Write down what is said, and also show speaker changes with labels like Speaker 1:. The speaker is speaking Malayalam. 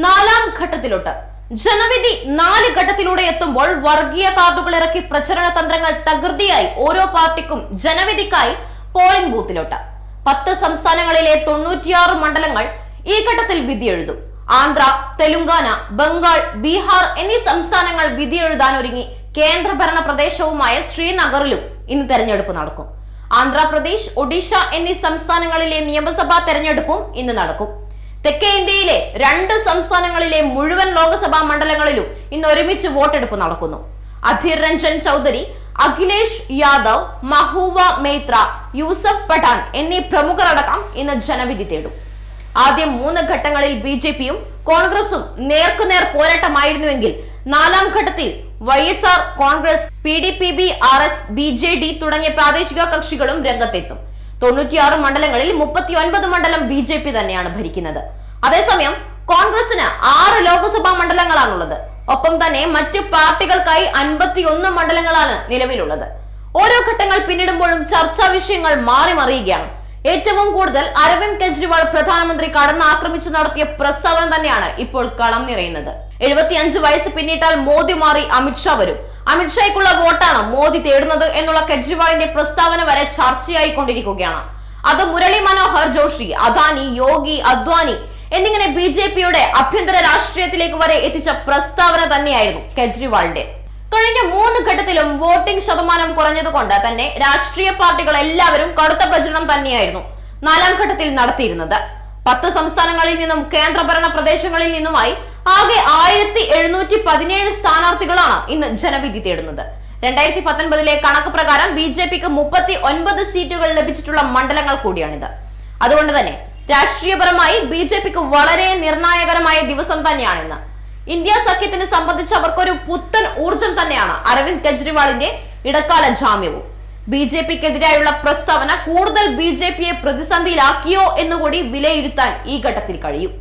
Speaker 1: നാലാം ഘട്ടത്തിലോട്ട്. ജനവിധി നാല് ഘട്ടത്തിലൂടെ എത്തുമ്പോൾ വർഗീയ കാർഡുകൾ ഇറക്കി പ്രചരണ തന്ത്രങ്ങൾ തകൃതിയായി ഓരോ പാർട്ടിക്കും ജനവിധിക്കായി പോളിംഗ് ബൂത്തിലോട്ട് പത്ത് സംസ്ഥാനങ്ങളിലെ തൊണ്ണൂറ്റിയാറ് മണ്ഡലങ്ങൾ ഈ ഘട്ടത്തിൽ വിധിയെഴുതും. ആന്ധ്ര തെലുങ്കാന ബംഗാൾ ബീഹാർ എന്നീ സംസ്ഥാനങ്ങൾ വിധിയെഴുതാൻ ഒരുങ്ങി കേന്ദ്രഭരണ പ്രദേശവുമായ ശ്രീനഗറിലും ഇന്ന് തെരഞ്ഞെടുപ്പ് നടക്കും. ആന്ധ്രാപ്രദേശ് ഒഡീഷ എന്നീ സംസ്ഥാനങ്ങളിലെ നിയമസഭാ തെരഞ്ഞെടുപ്പും ഇന്ന് നടക്കും. തെക്കേ ഇന്ത്യയിലെ രണ്ട് സംസ്ഥാനങ്ങളിലെ മുഴുവൻ ലോക്സഭാ മണ്ഡലങ്ങളിലും ഇന്ന് ഒരുമിച്ച് വോട്ടെടുപ്പ് നടക്കുന്നു. അധീർ രഞ്ജൻ ചൗധരി അഖിലേഷ് യാദവ് മഹൂവ മേത്ര യൂസഫ് പഠാൻ എന്നീ പ്രമുഖർ അടക്കം ഇന്ന് ജനവിധി തേടും. ആദ്യം മൂന്ന് ഘട്ടങ്ങളിൽ ബി ജെ പിയും കോൺഗ്രസും നേർക്കുനേർ പോരാട്ടമായിരുന്നുവെങ്കിൽ നാലാം ഘട്ടത്തിൽ Y S R Congress P D P B R S B J D തുടങ്ങിയ പ്രാദേശിക കക്ഷികളും രംഗത്തെത്തും. തൊണ്ണൂറ്റിയാറ് മണ്ഡലങ്ങളിൽ മുപ്പത്തി ഒൻപത് മണ്ഡലം ബി ജെ പി തന്നെയാണ് ഭരിക്കുന്നത്. അതേസമയം കോൺഗ്രസിന് ആറ് ലോക്സഭാ മണ്ഡലങ്ങളാണുള്ളത്. ഒപ്പം തന്നെ മറ്റു പാർട്ടികൾക്കായി അൻപത്തിയൊന്ന് മണ്ഡലങ്ങളാണ് നിലവിലുള്ളത്. ഓരോ ഘട്ടങ്ങൾ പിന്നിടുമ്പോഴും ചർച്ചാ വിഷയങ്ങൾ മാറി മറിയുകയാണ്. ഏറ്റവും കൂടുതൽ അരവിന്ദ് കെജ്രിവാൾ പ്രധാനമന്ത്രി കടന്നാക്രമിച്ചു നടത്തിയ പ്രസ്താവന തന്നെയാണ് ഇപ്പോൾ കളം നിറയുന്നത്. എഴുപത്തിയഞ്ച് വയസ്സ് പിന്നിട്ടാൽ മോദി മാറി അമിത്ഷാ വരും. അമിത്ഷായ്ക്കുള്ള വോട്ടാണ് മോദി തേടുന്നത് എന്നുള്ള കെജ്രിവാളിന്റെ പ്രസ്താവന വരെ ചർച്ചയായി കൊണ്ടിരിക്കുകയാണ് അത് മുരളി മനോഹർ ജോഷി അദാനി യോഗി അദ്വാനി എന്നിങ്ങനെ ബി ജെ പിയുടെ ആഭ്യന്തര രാഷ്ട്രീയത്തിലേക്ക് വരെ എത്തിച്ച പ്രസ്താവന തന്നെയായിരുന്നു കെജ്രിവാളിന്റെ. കഴിഞ്ഞ മൂന്ന് ഘട്ടത്തിലും വോട്ടിംഗ് ശതമാനം കുറഞ്ഞതുകൊണ്ട് തന്നെ രാഷ്ട്രീയ പാർട്ടികൾ എല്ലാവരും കടുത്ത പ്രചരണം തന്നെയായിരുന്നു നാലാം ഘട്ടത്തിൽ നടത്തിയിരുന്നത്. പത്ത് സംസ്ഥാനങ്ങളിൽ നിന്നും കേന്ദ്രഭരണ പ്രദേശങ്ങളിൽ നിന്നുമായി ആകെ ആയിരത്തി എഴുന്നൂറ്റി പതിനേഴ് സ്ഥാനാർത്ഥികളാണ് ഇന്ന് ജനവിധി തേടുന്നത്. രണ്ടായിരത്തി പത്തൊൻപതിലെ കണക്ക് പ്രകാരം ബി ജെ പിക്ക് മുപ്പത്തി ഒൻപത് സീറ്റുകൾ ലഭിച്ചിട്ടുള്ള മണ്ഡലങ്ങൾ കൂടിയാണിത്. അതുകൊണ്ട് തന്നെ രാഷ്ട്രീയപരമായി ബി ജെ പിക്ക് വളരെ നിർണായകരമായ ദിവസം തന്നെയാണിന്ന്. ഇന്ത്യ സഖ്യത്തിനെ സംബന്ധിച്ച് അവർക്കൊരു പുത്തൻ ഊർജം തന്നെയാണ് അരവിന്ദ് കെജ്രിവാളിന്റെ ഇടക്കാല ജാമ്യവും. ബി ജെ പിക്കെതിരായുള്ള പ്രസ്താവന കൂടുതൽ ബി ജെ പിയെ പ്രതിസന്ധിയിലാക്കിയോ എന്നുകൂടി വിലയിരുത്താൻ ഈ ഘട്ടത്തിൽ കഴിയും.